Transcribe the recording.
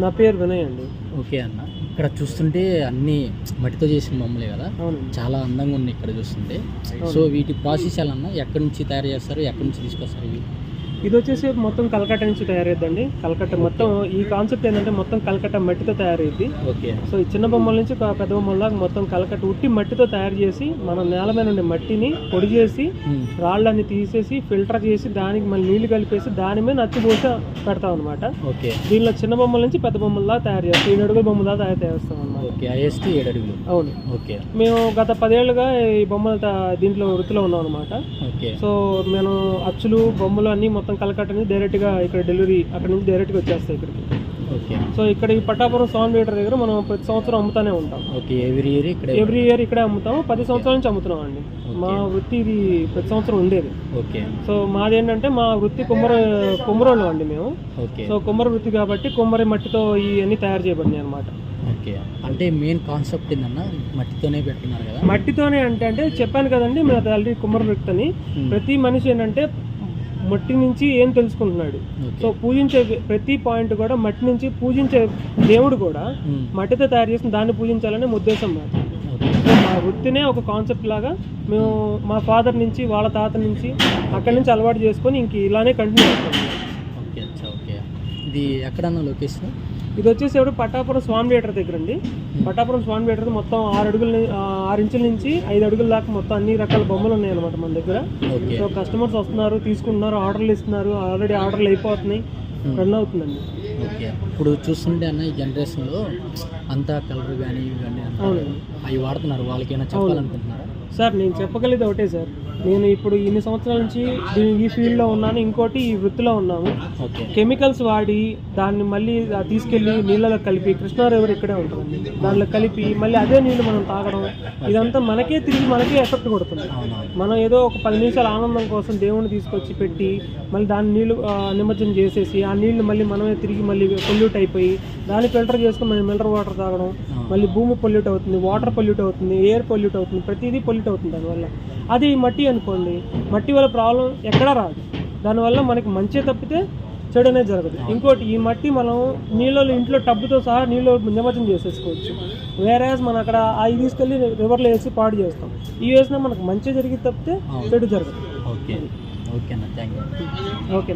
నా పేరు వినయ్ అండి. ఓకే అన్న. ఇక్కడ చూస్తుంటే అన్ని మట్టితో చేసిన బొమ్మలే కదా? అవునండి. చాలా అందంగా ఉన్నాయి ఇక్కడ చూస్తుంటే. సో వీటి ప్రాసెస్ ఎలా అన్న? ఎక్కడి నుంచి తయారు చేస్తారు? ఎక్కడి నుంచి తీసుకొస్తారు ఇవి ఇది వచ్చేసి మొత్తం కలకట్ట నుంచి తయారైద్దండి. కలకట్ట మొత్తం ఈ కాన్సెప్ట్ ఏంటంటే మొత్తం కలకట్ట మట్టితో తయారైద్ది. ఓకే. సో ఈ చిన్న బొమ్మల నుంచి పెద్ద బొమ్మల మొత్తం కలకట్ట ఉట్టి మట్టితో తయారు చేసి మనం నేల మీద ఉండే మట్టిని పొడి చేసి ఉమ్, రాళ్ళన్ని తీసేసి ఫిల్టర్ చేసి దానికి మళ్ళీ నీళ్ళు కలిపేసి దాని మీద నచ్చి పూస పెడతాం అనమాట ఓకే. దీనిలో చిన్న బొమ్మల నుంచి పెద్ద బొమ్మలా తయారు చేస్తాం. ఏడు అడుగుల బొమ్మలా తయారు చేస్తాం ఓకే హైయెస్ట్ ఏడు అడుగులు అవును. ఓకే. మేము గత పదేళ్ళుగా ఈ బొమ్మల దీంట్లో వృత్తిలో ఉన్నాం అనమాట ఓకే. సో నేను అచ్చులు బొమ్మలు అన్నీ మొత్తం కలకట్టని డైరెక్ట్గా ఇక్కడ డెలివరీ అక్కడ నుంచి డైరెక్ట్గా వచ్చేస్తాయి ఇక్కడికి. ఓకే. సో ఇక్కడ ఈ పట్టాపురం సౌండ్ థియేటర్ దగ్గర మనం ప్రతి సంవత్సరం అమ్ముతానే ఉంటాం. ఓకే ఎవ్రీ ఇయర్ ఇక్కడ ఎవ్రీ ఇయర్ ఇక్కడే అమ్ముతాం. పది సంవత్సరాల నుంచి అమ్ముతున్నాం అండి మా వృత్తి ఇది ప్రతి సంవత్సరం ఉండేది. ఓకే. సో మాది ఏంటంటే మా వృత్తి కుమ్మర కుమ్మరోళ్ళు అండి మేము. ఓకే. సో కుమ్మర వృత్తి కాబట్టి కుమ్మరి మట్టితో ఇవన్నీ తయారు చేయబడినాయి అనమాట ఓకే. అంటే మెయిన్ కాన్సెప్ట్ మట్టితోనే పెట్టున్నారు కదా? మట్టితోనే అంటే అంటే చెప్పాను కదండి మేము ఆల్రెడీ కుమ్మర అని Hmm. ప్రతి మనిషి ఏంటంటే మట్టి నుంచి ఏం తెలుసుకుంటున్నాడు? సో పూజించే ప్రతి పాయింట్ కూడా మట్టి నుంచి పూజించే దేవుడు కూడా ఉమ్, మట్టితో తయారు చేసిన దాన్ని పూజించాలనే ఉద్దేశం సో మా వృత్తినే ఒక కాన్సెప్ట్ లాగా మేము మా ఫాదర్ నుంచి వాళ్ళ తాత నుంచి అక్కడి నుంచి అలవాటు చేసుకొని ఇంక ఇలానే కంటిన్యూ చేస్తాం. ఇది ఎక్కడన్నా లొకేషన్? ఇది వచ్చేసి ఎవడు పట్టాపురం స్వామి థియేటర్ దగ్గర అండి పట్టాపురం స్వామి థియేటర్ మొత్తం ఆరు అడుగుల ఆరు ఇంచుల నుంచి ఐదు అడుగుల దాకా మొత్తం అన్ని రకాల బొమ్మలు ఉన్నాయి అనమాట మన దగ్గర. సో కస్టమర్స్ వస్తున్నారు తీసుకుంటున్నారు ఆర్డర్లు ఇస్తున్నారు. ఆల్రెడీ ఆర్డర్లు అయిపోతున్నాయి. రన్ అవుతుందండి. ఓకే. ఇప్పుడు చూస్తుంటే అన్న ఈ జనరేషన్లో అంతా కలర్ కానీ ఇవి కానీ అంతా అవునండి. అవి వాడుతున్నారు. వాళ్ళకి ఏమైనా చెప్పాలనుకుంటున్నారా సార్ నేను చెప్పగలిగేది ఒకటే సార్. నేను ఇప్పుడు ఇన్ని సంవత్సరాల నుంచి ఈ ఫీల్డ్లో ఉన్నాను. ఇంకోటి ఈ వృత్తిలో ఉన్నాము కెమికల్స్ వాడి దాన్ని మళ్ళీ తీసుకెళ్ళి నీళ్ళలో కలిపి కృష్ణా రివర్ ఇక్కడే ఉంటుంది దాంట్లో కలిపి మళ్ళీ అదే నీళ్ళు మనం తాగడం ఇదంతా మనకే తిరిగి మనకే ఎఫెక్ట్ కొడుతుంది. మనం ఏదో ఒక పది నిమిషాల ఆనందం కోసం దేవుణ్ణి తీసుకొచ్చి పెట్టి మళ్ళీ దాని నీళ్ళు నిమజ్జనం చేసేసి ఆ నీళ్ళు మళ్ళీ మనమే తిరిగి మళ్ళీ పొల్యూట్ అయిపోయి దాన్ని ఫిల్టర్ చేసుకుని మనం మినరల్ వాటర్ తాగడం మళ్ళీ భూమి పొల్యూట్ అవుతుంది వాటర్ పొల్యూట్ అవుతుంది ఎయిర్ పొల్యూట్ అవుతుంది ప్రతిదీ పొల్యూట్ అవుతుంది దానివల్ల. అది మట్టి అనుకోండి మట్టి వల్ల ప్రాబ్లం ఎక్కడా రాదు. దానివల్ల మనకి మంచి తప్పితే చెడు అనేది జరగదు. ఇంకోటి ఈ మట్టి మనం నీళ్ళలో ఇంట్లో టబ్బుతో సహా నీళ్ళు నిమజ్జనం చేసేసుకోవచ్చు. వేరే మనం అక్కడ అవి తీసుకెళ్ళి రివర్లో వేసి పాడు చేస్తాం. ఇవి వేసినా మనకు మంచి జరిగి తప్పితే చెడు జరగదు. ఓకే. ఓకే అన్న థ్యాంక్ యూ ఓకే